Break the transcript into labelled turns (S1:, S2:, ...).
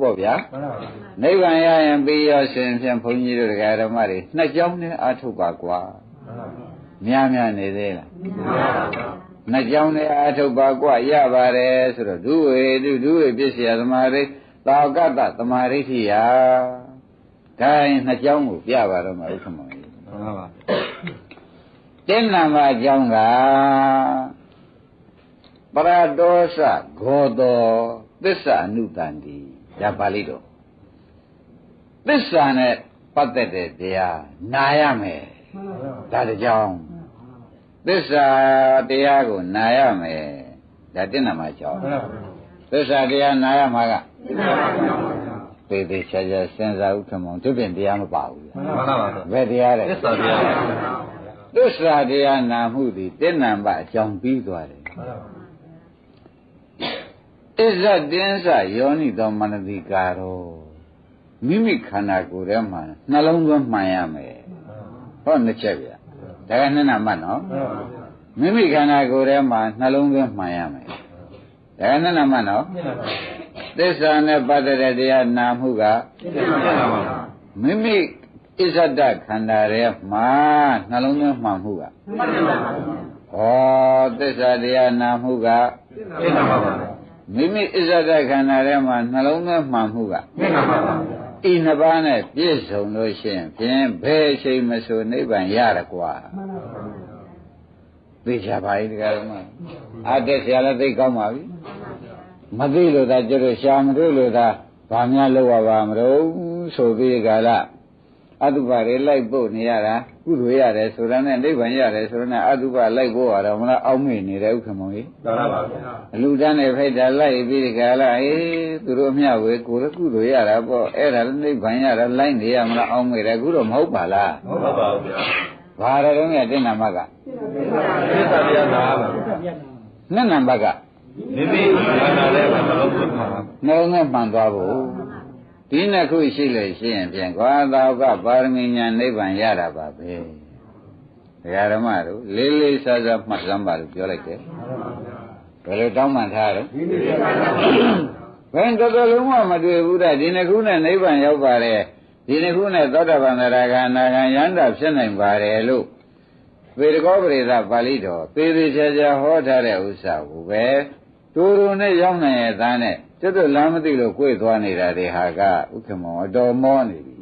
S1: ပေါ့ဗျာ
S2: မှန်ပါပါ
S1: နိဗ္ဗာန်ရရင်ပြီးရောရှင်ဖြင့်ဘုန်းကြီးတို့တရားဓမ္မတွေနှစ်ကြောင်းနဲ့အထုတ်ပါကွာ
S2: မှန်ပါပါ
S1: များများနေသေးလား
S2: မှန်ပါပါ
S1: နှစ်ကြောင်းနဲ့အထုတ်ပါကွာရပါတယ်ဆိုတော့ဒုဝေဒုဒုဝေပစ္စယသမာဓိသာကတသမာဓိဋ္ဌိယဒါရင်နှစ်ကြောင်းကိုပြပါတော့မှာဥက္ကမောကြီး
S2: မှန်ပါပါ
S1: တင်းနာမအကြောင်းကပရတောသဂောတောသစ္စာအနုတန်တိ ဒါပါဠိတော်သစ္စာနဲ့ပတ်သက်တဲ့တရားနာရမယ်ဒါတကြောင်းသစ္စာတရားကိုနာရမယ်ဒါတင်းနာမအကြောင်း
S2: မှန်ပါပါ
S1: သစ္စာတရားနာရမှာက
S2: မှန်ပါပါ
S1: သေသေးချာချာစဉ်းစားဥက္ကမောင်သူပြင်တရားမပါဘူးဗျာ
S2: မှန်ပါပါ
S1: ဘယ်တရားလဲ
S2: သစ္စာတရားမှန်ပါပါ
S1: သစ္စာတရားနာမှုသည်တင်းနာမအကြောင်းပြီးသွားတယ်
S2: မှန်ပါပါ
S1: အစ္ဆတင်းစယောနိသောမနတိကာရောမိမိခန္ဓာကိုယ်ထဲမှာနှလုံးသွင်းမှန်ရမယ်ဟောနှစ်ချက်ဗျာဒါကနှစ်နာမှတ်နော်
S2: မှန်ပါပါ
S1: မိမိခန္ဓာကိုယ်ထဲမှာနှလုံးသွင်းမှန်ရမယ်ဒါကနှစ်နာမှတ်နော်
S2: မှန်ပါပါ
S1: သစ္စာနဲ့ပတ်သက်တဲ့တရားနာမှုက
S2: မှန်ပါပါ
S1: မိမိအစ္ဆဒခန္ဓာထဲမှာနှလုံးသွင်းမှန်မှုက
S2: မှန်ပါပါ
S1: ဩသစ္စာတရားနာမှုက
S2: မှန်ပါပါ
S1: မိမိအစ္ဆဒခန္ဓာထဲမှာနှလုံးသွင်းမှန်မှုက
S2: မှန်ပါပါ
S1: ဤနှစ်ပါးနဲ့ပြည့်စုံလို့ရှိရင်ဖြင့်ဘယ်အချိန်မဆိုနိဗ္ဗာန်ရရကွာသိချပါ යි တရားတော်မှာအတက်ဆရာလည်းသိကောင်းပါပြီမသိလို့သာကျတော့ရှာမတွေ့လို့သာဘာများလောက်ရပါမလို့ဆိုပြီးကြလား အတုပတွေလိုက်ပို့နေရတာကုသိုလ်ရတယ်ဆိုတာနဲ့နိဗ္ဗာန်ရတယ်ဆိုတာနဲ့အတုပလိုက်ပို့ရတော့မလားအောက်မေ့နေတဲ့ဥက္ကမောကြီး
S2: မှန်ပါပါ
S1: အလူတန်းနဲ့ဖိုက်တာလိုက်ပြီးဒီကလာအေးသူတို့အမျှဝေကိုယ်လည်းကုသိုလ်ရတာပေါ့အဲ့ဒါလည်းနိဗ္ဗာန်ရတာလိုက်နေရမလားအောင်းမေတယ်အခုတော့မဟုတ်ပါလား
S2: ဟုတ်ပါပါဗျာ
S1: ဘာရတော့မြတ်တင်နာမက
S2: သစ္စာတရားနာပါ
S1: နှစ်နံပါတ်က
S2: မိမိခန္ဓာထဲမှာနှလုံးသွင်းမှာပါ
S1: နှလုံးနဲ့မှန်သွားဖို့ ဒီနှစ်ခုရှိလို့ရှိရင်ဖြင့်ကွာသာဝကပါရမီညာနိဗ္ဗာန်ရတာပါပဲဒကာဓမ္မတို့လေးလေးစားစားမှတ်စမ်းပါလို့ပြောလိုက်တယ်ဘယ်လိုတောင်းပန်ထားတော့ဘယ်တော်တော်လုံးဝမတွေ့ဘူးတဲ့ဒီနှစ်ခုနဲ့နိဗ္ဗာန်ရောက်ပါတယ်ဒီနှစ်ခုနဲ့သောတာပန်သရဂါအနာဂံယန္တာဖြစ်နိုင်ပါတယ်လို့ပေတကောပရိသပါဠိတော်သေသေးချာချာဟောထားတဲ့ဥစ္စာကိုပဲ တူတူနဲ့ရောက်နိုင်ရဲ့သားနဲ့ကျွတ်တို့လမ်းမသိလို့ကိုယ်သွားနေတာတွေဟာကဥက္ကမောအတော်မောနေပြီ